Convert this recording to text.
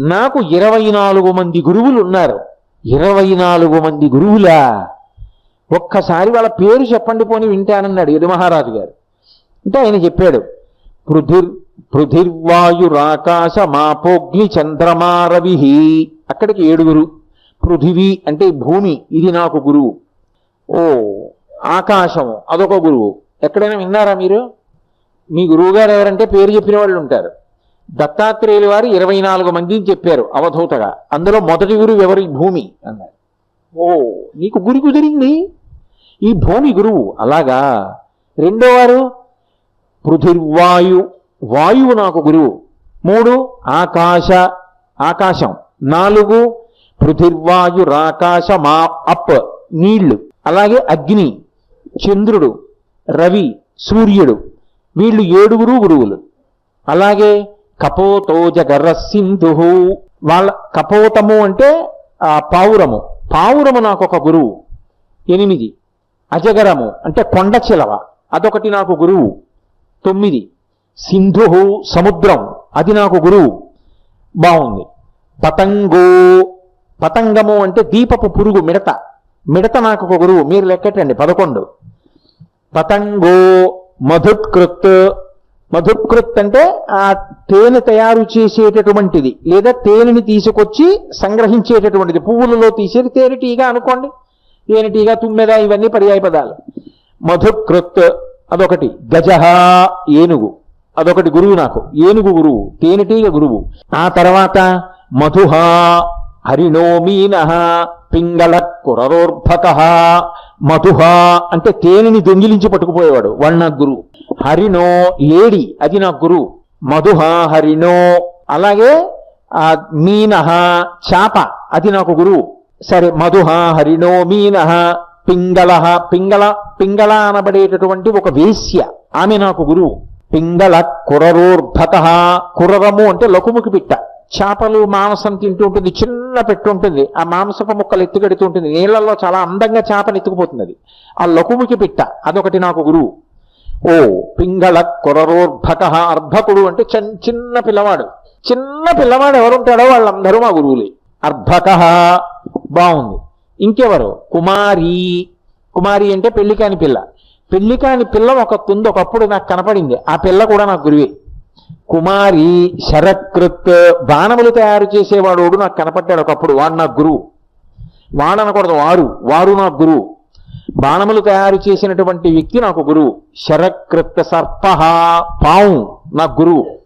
నాకు ఇరవై నాలుగు మంది గురువులు ఉన్నారు ఇరవై నాలుగు మంది గురువులా? ఒక్కసారి వాళ్ళ పేరు చెప్పండి పోని వింటానన్నాడు యదుమహారాజు గారు. అంటే ఆయన చెప్పాడు పృథిర్ పృథిర్వాయురాకాశ మాపోగ్ని చంద్రమారవి. అక్కడికి ఏడుగురు పృథివీ అంటే భూమి ఇది నాకు గురువు. ఓ ఆకాశము అదొక గురువు. ఎక్కడైనా విన్నారా మీరు? మీ గురువు గారు ఎవరంటే పేరు చెప్పిన వాళ్ళు ఉంటారు దత్తాత్రేయుల వారు ఇరవై నాలుగు మందిని చెప్పారు అవధూతగా. అందులో మొదటి గురువు ఎవరి? భూమి అన్నారు. ఓ నీకు గురి కుదిరింది? ఈ భూమి గురువు. అలాగా. రెండో వారు? పృథిర్వాయు వాయువు నాకు గురువు. మూడు? ఆకాశ ఆకాశం. నాలుగు? పృథిర్వాయు రాకాశ మా అప్ నీళ్ళు. అలాగే అగ్ని చంద్రుడు రవి సూర్యుడు. వీళ్ళు ఏడుగురు గురువులు. అలాగే కపోతోజ సింధు. వాళ్ళ కపోతము అంటే పావురము. పావురము నాకు ఒక గురువు. ఎనిమిది. అజగరము అంటే కొండ చిలవ. అదొకటి నాకు గురువు. తొమ్మిది. సింధు సముద్రం. అది నాకు గురువు. బాగుంది పతంగో. పతంగము అంటే దీపపు పురుగు మిడత. మిడత నాకు ఒక గురువు. మీరు లెక్కటండి పదకొండు. పతంగో మధుకృత్ మధుకృత్ అంటే ఆ తేనె తయారు చేసేటటువంటిది లేదా తేనెని తీసుకొచ్చి సంగ్రహించేటటువంటిది. పువ్వులలో తీసేది తేనెటీగా అనుకోండి. తేనెటీగా తుమ్మెద ఇవన్నీ పర్యాయ పదాలు. మధుకృత్ అదొకటి. గజహ ఏనుగు. అదొకటి గురువు నాకు. ఏనుగు గురువు. తేనెటీగ గురువు. ఆ తర్వాత మధుహ హరిణోమీన పింగళ కురరోర్భక మధుహ అంటే తేనెని దొంగిలించి పట్టుకుపోయేవాడు వర్ణ గురువు హరిణో లేడి అది నాకు గురువు మధుహ హరినో అలాగే మీనహ చాప అది నాకు గురువు సరే మధుహ హరిణో మీనహ పింగళ పింగళ పింగళ అనబడేటటువంటి ఒక వేశ్య ఆమె నాకు గురువు పింగళ కురరోర్భత కురరము అంటే లకుముకి పిట్ట. చేపలు మాంసం తింటూ ఉంటుంది చిన్న పెట్టు ఉంటుంది. ఆ మాంసపు ముక్కలు ఎత్తుగడుతూ ఉంటుంది. నీళ్ళలో చాలా అందంగా చేపను ఎత్తుకుపోతుంది అది ఆ లకుముకి పిట్ట అదొకటి నాకు గురువు ఓ పింగళ కొరరోర్భక అర్భకుడు అంటే చిన్న చిన్న పిల్లవాడు. చిన్న పిల్లవాడు ఎవరుంటాడో వాళ్ళందరూ మా గురువులే. అర్భక. బాగుంది ఇంకెవరు? కుమారి. కుమారి అంటే పెళ్ళి కాని పిల్ల. పెళ్ళి కాని పిల్ల ఒక తుంది ఒకప్పుడు నాకు కనపడింది. ఆ పిల్ల కూడా నాకు గురువే. కుమారి శరకృత్ బాణములు తయారు చేసేవాడు నాకు కనపడ్డాడు ఒకప్పుడు. వాడు నా గురువు. వాడనకూడదు వారు. వారు నాకు గురువు. బాణములు తయారు చేసినటువంటి వ్యక్తి నాకు గురువు. శరకృత్ సర్ప పావు నాకు గురువు.